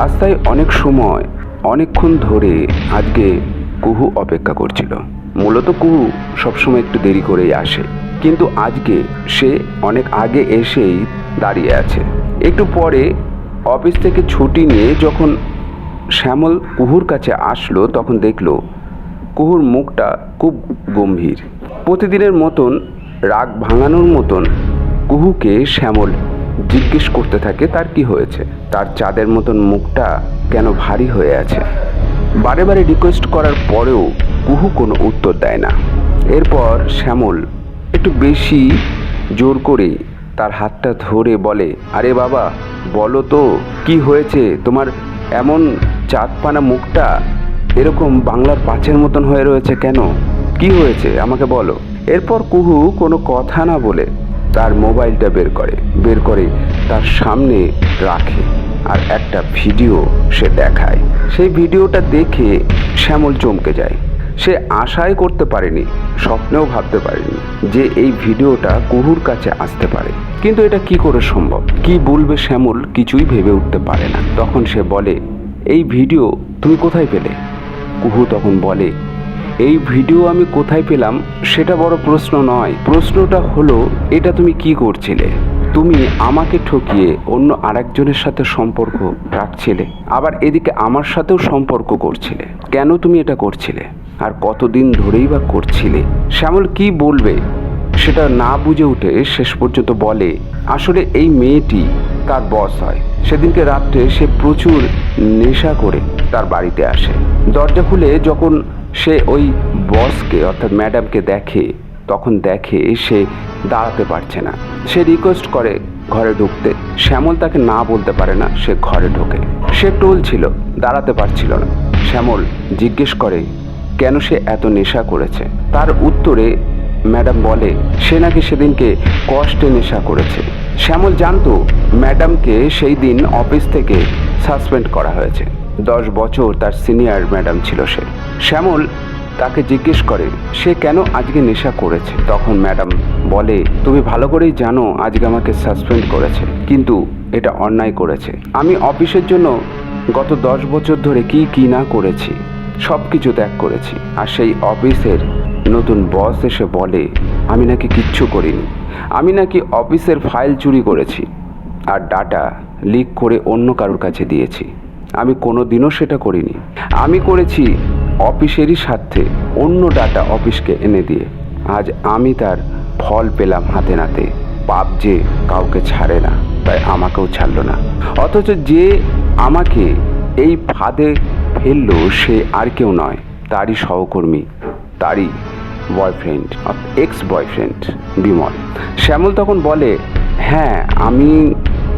রাস্তায় অনেক সময়, অনেকক্ষণ ধরে আজকে কুহু অপেক্ষা করছিল। মূলত কুহু সবসময় একটু দেরি করেই আসে, কিন্তু আজকে সে অনেক আগে এসেই দাঁড়িয়ে আছে। একটু পরে অফিস থেকে ছুটি নিয়ে যখন শ্যামল কুহুর কাছে আসলো, তখন দেখল কুহুর মুখটা খুব গম্ভীর। প্রতিদিনের মতন রাগ ভাঙানোর মতন কুহুকে শ্যামল জিজ্ঞেস করতে থাকে, তার কি হয়েছে? তার চাঁদের মতন মুখটা কেন ভারী হয়ে আছে? বারে বারে রিকোয়েস্ট করার পরেও কুহু কোনো উত্তর দেয় না। এরপর শ্যামল একটু বেশি জোর করে তার হাতটা ধরে বলে, আরে বাবা, বলো তো, কি হয়েছে? তোমার এমন চাঁদপানা মুখটা এরকম বাংলার পাঁচের মতন হয়ে রয়েছে কেন? কি হয়েছে? আমাকে বলো। এরপর কুহু কোনো কথা না বলে তার মোবাইলটা বের করে বের করে তার সামনে রাখে আর একটা ভিডিও সে দেখায়। সেই ভিডিওটা দেখে শ্যামল চমকে যায়। সে আশাই করতে পারেনি, স্বপ্নেও ভাবতে পারেনি যে এই ভিডিওটা কুহুর কাছে আসতে পারে। কিন্তু এটা কি করে সম্ভব? কি বলবে শ্যামল কিছুই ভেবে উঠতে পারে না। তখন সে বলে, এই ভিডিও তুমি কোথায় পেলে? কুহু তখন বলে এই ভিডিও আমি কোথায় পেলাম সেটা বড় প্রশ্ন নয়। প্রশ্নটা হলো, এটা তুমি কি করছিলে? তুমি আমাকে ঠকিয়ে অন্য আরেকজনের সাথে সম্পর্ক রাখছিলে, আবার এদিকে আমার সাথেও সম্পর্ক করছিলে। কেন তুমি এটা করছিলে? আর কতদিন ধরেই বা করছিলে? শ্যামল কি বলবে? সেটা না বুঝে উঠে শেষ পর্যন্ত বলে, আসলে এই মেয়েটি তার বস হয়। সেদিনকে রাত্রে সে প্রচুর নেশা করে তার বাড়িতে আসে। দরজা খুলে যখন সে ওই বসকে, অর্থাৎ ম্যাডামকে দেখে, তখন দেখে সে দাঁড়াতে পারছে না। সে রিকোয়েস্ট করে ঘরে ঢুকতে। শ্যামল তাকে না বলতে পারে না, সে ঘরে ঢোকে। সে টোল ছিল, দাঁড়াতে পারছিল না। শ্যামল জিজ্ঞেস করে, কেন সে এত নেশা করেছে? তার উত্তরে ম্যাডাম বলে, সে নাকি সেদিনকে কষ্টে নেশা করেছে। শ্যামল জানতো, ম্যাডামকে সেই দিন অফিস থেকে সাসপেন্ড করা হয়েছে। দশ বছর তার সিনিয়র ম্যাডাম ছিল সে। শ্যামল তাকে জিজ্ঞেস করে, সে কেন আজকে নেশা করেছে? তখন ম্যাডাম বলে, তুমি ভালো করেই জানো আজকে আমাকে সাসপেন্ড করেছে, কিন্তু এটা অন্যায় করেছে। আমি অফিসের জন্য গত দশ বছর ধরে কি কি না করেছি সব কিছু ত্যাগ করেছি। আর সেই অফিসের নতুন বস এসে বলে, আমি নাকি কিচ্ছু করিনি। আমি নাকি অফিসের ফাইল চুরি করেছি আর ডাটা লিক করে অন্য কারোর কাছে দিয়েছি। আমি কোনো দিনও সেটা করিনি। আমি করেছি অফিসেরই স্বার্থে অন্য ডাটা অফিসকে এনে দিয়ে। আজ আমি তার ফল পেলাম হাতে নাতে। পাপ যে কাউকে ছাড়ে না, তাই আমাকেও ছাড়লো না। অথচ যে আমাকে এই ফাঁদে ফেলল, সে আর কেউ নয়, তারই সহকর্মী, তারই boyfriend ex boyfriend Bimal. Shyamal তখন বলে হ্যাঁ আমি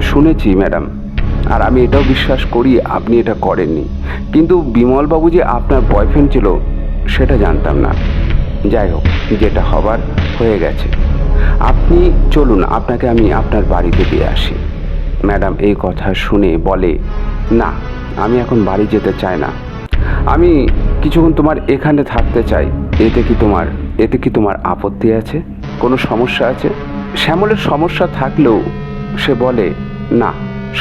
শুনেছি ম্যাডাম আর আমি এটাও বিশ্বাস করি আপনি এটা করেননি। কিন্তু বিমলবাবু যে আপনার বয়ফ্রেন্ড ছিল, সেটা জানতাম না। যাই হোক, যেটা হবার হয়ে গেছে। আপনি চলুন, আপনাকে আমি আপনার বাড়িতে দিয়ে আসি। ম্যাডাম এই কথা শুনে বলে, না, আমি এখন বাড়ি যেতে চাই না। আমি কিছুক্ষণ তোমার এখানে থাকতে চাই। এতে কি তোমার, এতে কি তোমার আপত্তি আছে? কোনো সমস্যা আছে? শ্যামলের সমস্যা থাকলেও সে বলে, না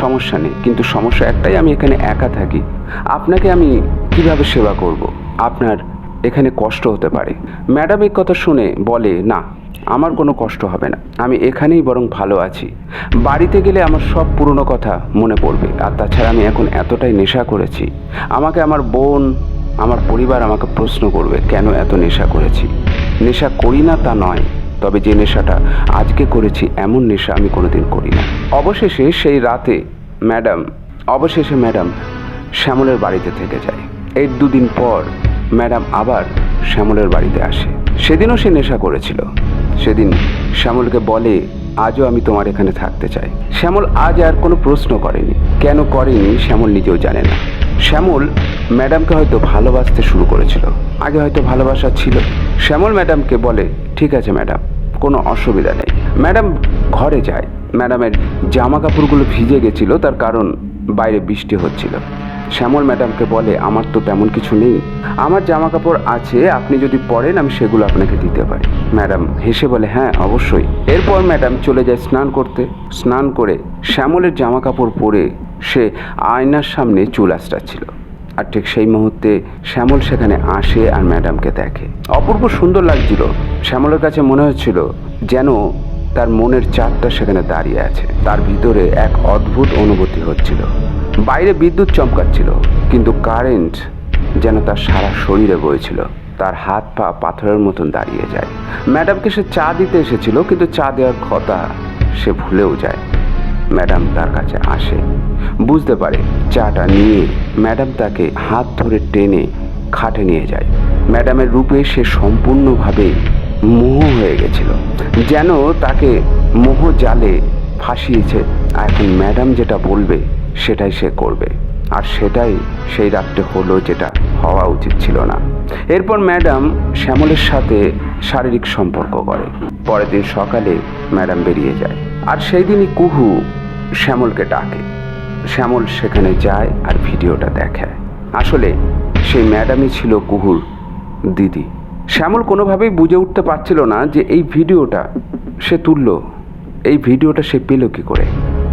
সমস্যা নেই, কিন্তু সমস্যা একটাই, আমি এখানে একা থাকি। আপনাকে আমি কীভাবে সেবা করব? আপনার এখানে কষ্ট হতে পারে। ম্যাডাম এই কথা শুনে বলে, না, আমার কোনো কষ্ট হবে না। আমি এখানেই বরং ভালো আছি। বাড়িতে গেলে আমার সব পুরনো কথা মনে পড়বে। আর তাছাড়া আমি এখন এতটাই নেশা করেছি। আমাকে আমার বোন, আমার পরিবার আমাকে প্রশ্ন করবে, কেন এত নেশা করেছি? নেশা করি না তা নয়। তবে যে নেশাটা আজকে করেছি, এমন নেশা আমি কোনোদিন করি না অবশেষে সেই রাতে ম্যাডাম, অবশেষে ম্যাডাম শ্যামলের বাড়িতে থেকে যায়। এর দুদিন পর ম্যাডাম আবার শ্যামলের বাড়িতে আসে। সেদিনও সে নেশা করেছিল। সেদিন শ্যামলকে বলে, আজও আমি তোমার এখানে থাকতে চাই। শ্যামল আজ আর কোনো প্রশ্ন করেনি। কেন করেনি শ্যামল নিজেও জানে না। শ্যামল ম্যাডামকে হয়তো ভালোবাসতে শুরু করেছিল। আগে হয়তো ভালোবাসা ছিল। শ্যামল ম্যাডামকে বলে, ঠিক আছে ম্যাডাম কোনো অসুবিধা নেই। ম্যাডাম ঘরে যায়। ম্যাডামের জামা কাপড়গুলো ভিজে গেছিল, তার কারণ বাইরে বৃষ্টি হচ্ছিল। শ্যামল ম্যাডামকে বলে, আমার তো তেমন কিছু নেই। আমার জামা কাপড় আছে, আপনি যদি পরেন, আমি সেগুলো আপনাকে দিতে পারি। ম্যাডাম হেসে বলে হ্যাঁ অবশ্যই। এরপর ম্যাডাম চলে যায় স্নান করতে। স্নান করে শ্যামলের জামা কাপড় পরে সে আয়নার সামনে চুল আঁচড়াচ্ছিল। আর ঠিক সেই মুহূর্তে শ্যামল সেখানে আসে আর ম্যাডামকে দেখে। অপূর্ব সুন্দর লাগছিল। শ্যামলের কাছে মনে হচ্ছিল যেন তার মনের চাঁদটা সেখানে দাঁড়িয়ে আছে। তার ভিতরে এক অদ্ভুত অনুভূতি হচ্ছিল। বাইরে বিদ্যুৎ চমকাচ্ছিল, কিন্তু কারেন্ট যেন তার সারা শরীরে বইছিল। তার হাত পা পাথরের মতন দাঁড়িয়ে যায়। ম্যাডামকে সে চা দিতে এসেছিল, কিন্তু চা দেওয়ার কথা সে ভুলেও যায়। ম্যাডাম তার কাছে আসে। বুঝতে পারে চাটা নিয়ে ম্যাডাম তাকে হাত ধরে টেনে খাটে নিয়ে যায়। ম্যাডামের রূপে সে সম্পূর্ণভাবে মোহ হয়ে গেছিল। যেন তাকে মোহ জালে ফাঁসিয়েছে। আর এখন ম্যাডাম যেটা বলবে, সেটাই সে করবে। আর সেটাই সেই রাত্রে হলো যেটা হওয়া উচিত ছিল না। এরপর ম্যাডাম শ্যামলের সাথে শারীরিক সম্পর্ক করে। পরের দিন সকালে ম্যাডাম বেরিয়ে যায়। আর সেই দিনই কুহু শ্যামলকে ডাকে। শ্যামল সেখানে যায় আর ভিডিওটা দেখে। আসলে সেই ম্যাডামই ছিল কুহুর দিদি। শ্যামল কোনোভাবেই বুঝে উঠতে পারছিল না যে এই ভিডিওটা সে তুললো। এই ভিডিওটা সে পেল কি করে?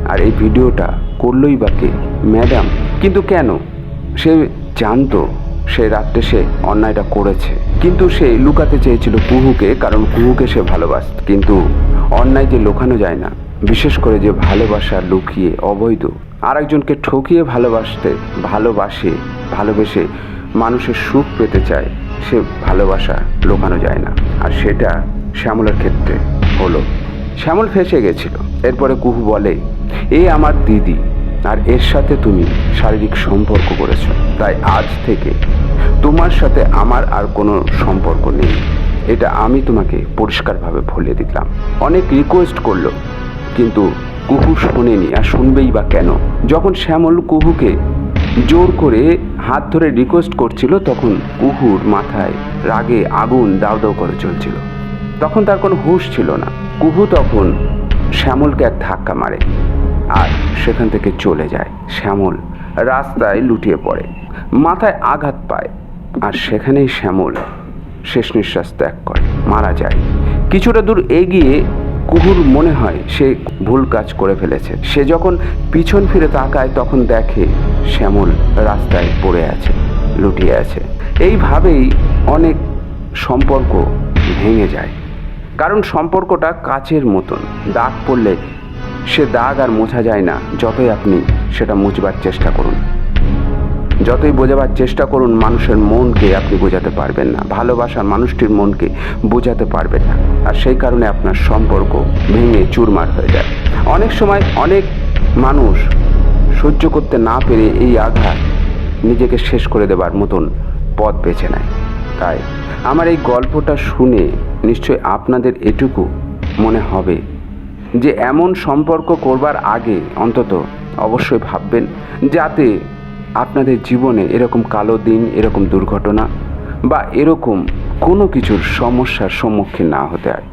আর এই ভিডিওটা করলোই বা কে? ম্যাডাম। কিন্তু কেন? সে জানতো সে রাত্রে সে অন্যায়টা করেছে। কিন্তু সে লুকাতে চেয়েছিল কুহুকে, কারণ কুহুকে সে ভালোবাসত। কিন্তু অন্যায় যে লুকানো যায় না বিশেষ করে যে ভালোবাসা লুকিয়ে অবৈধ। আরেকজনকে ঠকিয়ে ভালোবাসতে, ভালোবাসে, ভালোবেসে মানুষের সুখ পেতে চায়, সে ভালোবাসা লুকানো যায় না। আর সেটা শ্যামলের ক্ষেত্রে হলো। শ্যামল ফেসে গেছিল। এরপরে কুহু বলে, এ আমার দিদি, আর এর সাথে তুমি শারীরিক সম্পর্ক করেছ। তাই আজ থেকে তোমার সাথে আমার আর কোনো সম্পর্ক নেই। এটা আমি তোমাকে পরিষ্কারভাবে ভুলে দিলাম। অনেক রিকোয়েস্ট করল। কিন্তু কুহু শোনেনি, আর শুনবেই বা কেন? যখন শ্যামল কুহুকে জোর করে হাত ধরে রিকোয়েস্ট করছিল, তখন কুহুর মাথায় রাগে আগুন দাউ দাউ করে চলছিল। তখন তার কোনো হুঁশ ছিল না। কুহু তখন শ্যামলকে এক ধাক্কা মারে, আর সেখান থেকে চলে যায়। শ্যামল রাস্তায় লুটিয়ে পড়ে, মাথায় আঘাত পায়, আর সেখানেই শ্যামল শেষ নিঃশ্বাস ত্যাগ করে, মারা যায়। কিছুটা দূর এগিয়ে কুহুর মনে হয় সে ভুল কাজ করে ফেলেছে। সে যখন পিছন ফিরে তাকায়, তখন দেখে শ্যামল রাস্তায় পড়ে আছে, লুটিয়ে আছে। এইভাবেই অনেক সম্পর্ক ভেঙে যায়। কারণ সম্পর্কটা কাচের মতন। দাগ পড়লে সে দাগ আর মোছা যায় না, যতই আপনি সেটা মুছবার চেষ্টা করুন। যতই বোঝাবার চেষ্টা করুন, মানুষের মনকে আপনি বোঝাতে পারবেন না। ভালোবাসার মানুষটির মনকে বোঝাতে পারবেন না। আর সেই কারণে আপনার সম্পর্ক ভেঙে চুরমার হয়ে যায়। অনেক সময় অনেক মানুষ সহ্য করতে না পেরে এই আঘাত নিজেকে শেষ করে দেবার মতন পথ বেছে নেয়। তাই আমার এই গল্পটা শুনে নিশ্চয় আপনাদের এটুকু মনে হবে যে, এমন সম্পর্ক করবার আগে অন্তত অবশ্যই ভাববেন যাতে আপনাদের জীবনে এরকম কালো দিন, এরকম দুর্ঘটনা বা এরকম কোনো কিছুর সমস্যার সম্মুখীন না হতে হয়।